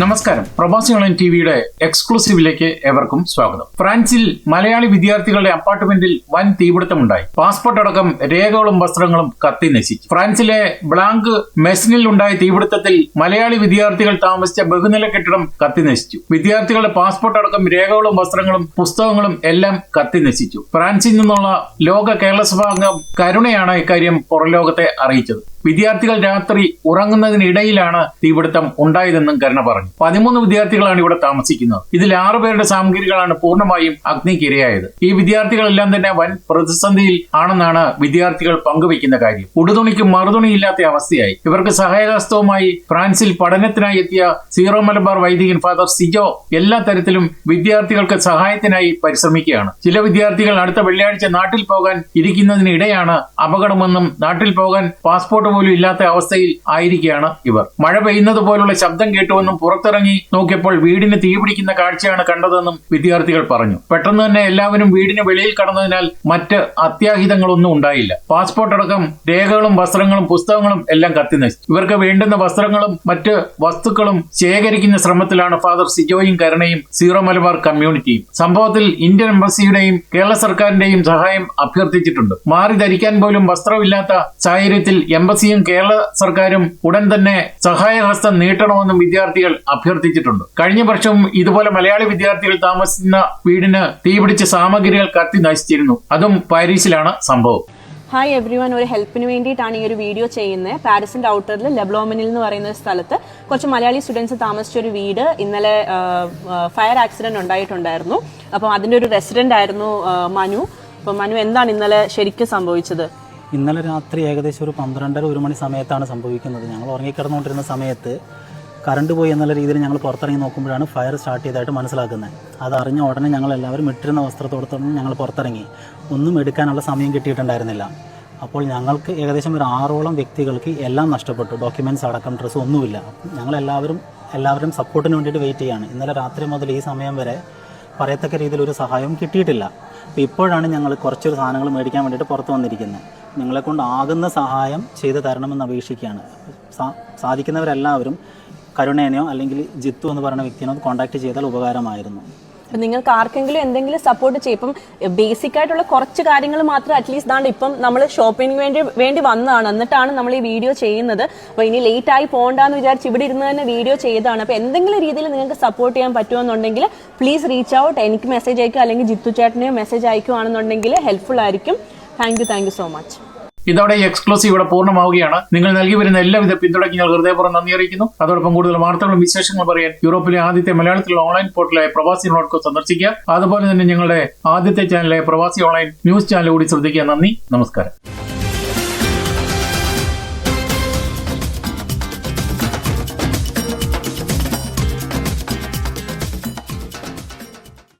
നമസ്കാരം. പ്രവാസി ഓൺലൈൻ ടിവിയുടെ എക്സ്ക്ലൂസീവിലേക്ക് ഏവർക്കും സ്വാഗതം. ഫ്രാൻസിൽ മലയാളി വിദ്യാർത്ഥികളുടെ അപ്പാർട്ട്മെന്റിൽ വൻ തീപിടുത്തമുണ്ടായി. പാസ്പോർട്ട് അടക്കം രേഖകളും വസ്ത്രങ്ങളും കത്തി നശിച്ചു. ഫ്രാൻസിലെ ബ്ലാങ്ക് മെസ്നിൽ ഉണ്ടായ തീപിടുത്തത്തിൽ മലയാളി വിദ്യാർത്ഥികൾ താമസിച്ച ബഹുനില കെട്ടിടം കത്തി നശിച്ചു. വിദ്യാർത്ഥികളുടെ പാസ്പോർട്ട് അടക്കം രേഖകളും വസ്ത്രങ്ങളും പുസ്തകങ്ങളും എല്ലാം കത്തി നശിച്ചു. ഫ്രാൻസിൽ നിന്നുള്ള ലോക കേരള സഭാംഗം കരുണയാണ് ഇക്കാര്യം പുറംലോകത്തെ അറിയിച്ചത്. വിദ്യാർത്ഥികൾ രാത്രി ഉറങ്ങുന്നതിനിടയിലാണ് തീപിടുത്തം ഉണ്ടായതെന്നും കരുണ പറഞ്ഞു. പതിമൂന്ന് വിദ്യാർത്ഥികളാണ് ഇവിടെ താമസിക്കുന്നത്. ഇതിൽ ആറുപേരുടെ സാമഗ്രികളാണ് പൂർണമായും അഗ്നിക്കിരയായത്. ഈ വിദ്യാർത്ഥികളെല്ലാം തന്നെ വൻ പ്രതിസന്ധിയിൽ ആണെന്നാണ് വിദ്യാർത്ഥികൾ പങ്കുവയ്ക്കുന്ന കാര്യം. ഉടുതുണിക്കും മറുതുണിയില്ലാത്ത അവസ്ഥയായി. ഇവർക്ക് സഹായഹസ്തവുമായി ഫ്രാൻസിൽ പഠനത്തിനായി എത്തിയ സീറോ മലബാർ വൈദികൻ ഫാദർ സിജോ എല്ലാ തരത്തിലും വിദ്യാർത്ഥികൾക്ക് സഹായത്തിനായി പരിശ്രമിക്കുകയാണ്. ചില വിദ്യാർത്ഥികൾ അടുത്ത വെള്ളിയാഴ്ച നാട്ടിൽ പോകാൻ ഇരിക്കുന്നതിനിടെയാണ് അപകടമെന്നും നാട്ടിൽ പോകാൻ പാസ്പോർട്ട് പോലും ഇല്ലാത്ത അവസ്ഥയിൽ ആയിരിക്കുകയാണ് ഇവർ. മഴ പെയ്യുന്നത് പോലുള്ള ശബ്ദം കേട്ടുവെന്നും പുറത്തിറങ്ങി നോക്കിയപ്പോൾ വീടിന് തീപിടിക്കുന്ന കാഴ്ചയാണ് കണ്ടതെന്നും വിദ്യാർത്ഥികൾ പറഞ്ഞു. പെട്ടെന്ന് തന്നെ എല്ലാവരും വീടിന് വെളിയിൽ കടന്നതിനാൽ മറ്റ് അത്യാഹിതങ്ങളൊന്നും ഉണ്ടായില്ല. പാസ്പോർട്ട് അടക്കം രേഖകളും വസ്ത്രങ്ങളും പുസ്തകങ്ങളും എല്ലാം കത്തിനശിച്ചു ഇവർക്ക് വേണ്ടുന്ന വസ്ത്രങ്ങളും മറ്റ് വസ്തുക്കളും ശേഖരിക്കുന്ന ശ്രമത്തിലാണ് ഫാദർ സിജോയും കരുണയും സീറോ മലബാർ കമ്മ്യൂണിറ്റിയും. സംഭവത്തിൽ ഇന്ത്യൻ എംബസിയുടെയും കേരള സർക്കാരിന്റെയും സഹായം അഭ്യർത്ഥിച്ചിട്ടുണ്ട്. മാറി ധരിക്കാൻ പോലും വസ്ത്രമില്ലാത്ത സാഹചര്യത്തിൽ എംബസിയും കേരള സർക്കാരും ഉടൻ തന്നെ സഹായഹസ്തം നീട്ടണമെന്നും വിദ്യാർത്ഥികൾ അഭ്യർത്ഥിച്ചിട്ടുണ്ട്. കഴിഞ്ഞ വർഷം ഇതുപോലെ മലയാളി വിദ്യാർത്ഥികൾ താമസിക്കുന്ന വീടിന് തീപിടിച്ച് സാമഗ്രികൾ കത്തി നശിച്ചിരുന്നു. അതും പാരീസിലാണ് സംഭവം. ഹായ് എവ്രി വൺ ഒരു ഹെൽപ്പിന് വേണ്ടിയിട്ടാണ് ഈ ഒരു വീഡിയോ ചെയ്യുന്നത്. പാരീസിന്റെ ഔട്ടറിൽ ലെബ്ലോമിനിൽ എന്ന് പറയുന്ന ഒരു സ്ഥലത്ത് കുറച്ച് മലയാളി സ്റ്റുഡൻസ് താമസിച്ച ഒരു വീട് ഇന്നലെ ഫയർ ആക്സിഡന്റ് ഉണ്ടായിട്ടുണ്ടായിരുന്നു. അപ്പം അതിന്റെ ഒരു റെസിഡന്റ് ആയിരുന്നു മനു. അപ്പം മനു എന്താണ് ഇന്നലെ ശരിക്കും സംഭവിച്ചത്? ഇന്നലെ രാത്രി ഏകദേശം ഒരു പന്ത്രണ്ടര ഒരു മണി സമയത്താണ് സംഭവിക്കുന്നത്. ഞങ്ങൾ ഉറങ്ങിക്കിടന്നുകൊണ്ടിരുന്ന സമയത്ത് കറണ്ട് പോയി എന്നുള്ള രീതിയിൽ ഞങ്ങൾ പുറത്തിറങ്ങി നോക്കുമ്പോഴാണ് ഫയർ സ്റ്റാർട്ട് ചെയ്തതായിട്ട് മനസ്സിലാക്കുന്നത്. അതറിഞ്ഞ ഉടനെ ഞങ്ങൾ എല്ലാവരും ഇട്ടിരുന്ന വസ്ത്രത്തോടത്തോടെ ഞങ്ങൾ പുറത്തിറങ്ങി. ഒന്നും എടുക്കാനുള്ള സമയം കിട്ടിയിട്ടുണ്ടായിരുന്നില്ല. അപ്പോൾ ഞങ്ങൾക്ക് ഏകദേശം ഒരു ആറോളം വ്യക്തികൾക്ക് എല്ലാം നഷ്ടപ്പെട്ടു. ഡോക്യുമെന്റ്സ് അടക്കം ഡ്രസ്സ് ഒന്നുമില്ല. ഞങ്ങളെല്ലാവരും എല്ലാവരും സപ്പോർട്ടിന് വേണ്ടിയിട്ട് വെയിറ്റ് ചെയ്യാണ്. ഇന്നലെ രാത്രി മുതൽ ഈ സമയം വരെ പറയത്തക്ക രീതിയിൽ ഒരു സഹായവും കിട്ടിയിട്ടില്ല. അപ്പോൾ ഇപ്പോഴാണ് ഞങ്ങൾ കുറച്ചൊരു സാധനങ്ങൾ മേടിക്കാൻ വേണ്ടിയിട്ട് പുറത്ത് വന്നിരിക്കുന്നത്. നിങ്ങളെ കൊണ്ട് ആകുന്ന സഹായം ചെയ്തു തരണമെന്ന് അപേക്ഷിക്കുകയാണ്. സാധിക്കുന്നവരെല്ലാവരും കരുണേനെയോ അല്ലെങ്കിൽ ജിത്തു എന്ന് പറയുന്ന വ്യക്തിനെ കോൺടാക്ട് ചെയ്താൽ ഉപകാരമായിരുന്നു. അപ്പം നിങ്ങൾക്ക് ആർക്കെങ്കിലും എന്തെങ്കിലും സപ്പോർട്ട് ചെയ്യും. ഇപ്പം ബേസിക് ആയിട്ടുള്ള കുറച്ച് കാര്യങ്ങൾ മാത്രം അറ്റ്ലീസ്റ്റ് ദാണ്ട് ഇപ്പം നമ്മൾ ഷോപ്പിംഗ് വേണ്ടി വേണ്ടി വന്നതാണ്. എന്നിട്ടാണ് നമ്മൾ ഈ വീഡിയോ ചെയ്യുന്നത്. അപ്പോൾ ഇനി ലേറ്റ് ആയി പോകണ്ടെന്ന് വിചാരിച്ച് ഇവിടെ ഇരുന്ന് തന്നെ വീഡിയോ ചെയ്തതാണ്. അപ്പോൾ എന്തെങ്കിലും രീതിയിൽ നിങ്ങൾക്ക് സപ്പോർട്ട് ചെയ്യാൻ പറ്റുമെന്നുണ്ടെങ്കിൽ പ്ലീസ് റീച്ച് ഔട്ട് എനിക്ക് മെസ്സേജ് അയക്കുക. അല്ലെങ്കിൽ ജിത്തു ചേട്ടനെയോ മെസ്സേജ് അയക്കുകയാണെന്നുണ്ടെങ്കിൽ ഹെൽപ്ഫുൾ ആയിരിക്കും. Thank you thank you so much ഇതോടെ ഈ എക്സ്ക്ലൂസീവ് ഇവിടെ പൂർണമാവുകയാണ്. നിങ്ങൾ നൽകി വരുന്ന എല്ലാവിധ പിന്തുണയ്ക്ക് ഞങ്ങൾ ഹൃദയപൂർവം നന്ദി അറിയിക്കുന്നു. അതോടൊപ്പം കൂടുതൽ വാർത്തകളും വിശേഷങ്ങളും പറയാൻ യൂറോപ്പിലെ ആദ്യത്തെ മലയാളത്തിലുള്ള ഓൺലൈൻ പോർട്ടലായ പ്രവാസി ഡോട്ട് കോം സന്ദർശിക്കുക. അതുപോലെ തന്നെ ഞങ്ങളുടെ ആദ്യത്തെ ചാനലായ പ്രവാസി ഓൺലൈൻ ന്യൂസ് ചാനൽ കൂടി ശ്രദ്ധിക്കുക. നന്ദി. നമസ്കാരം.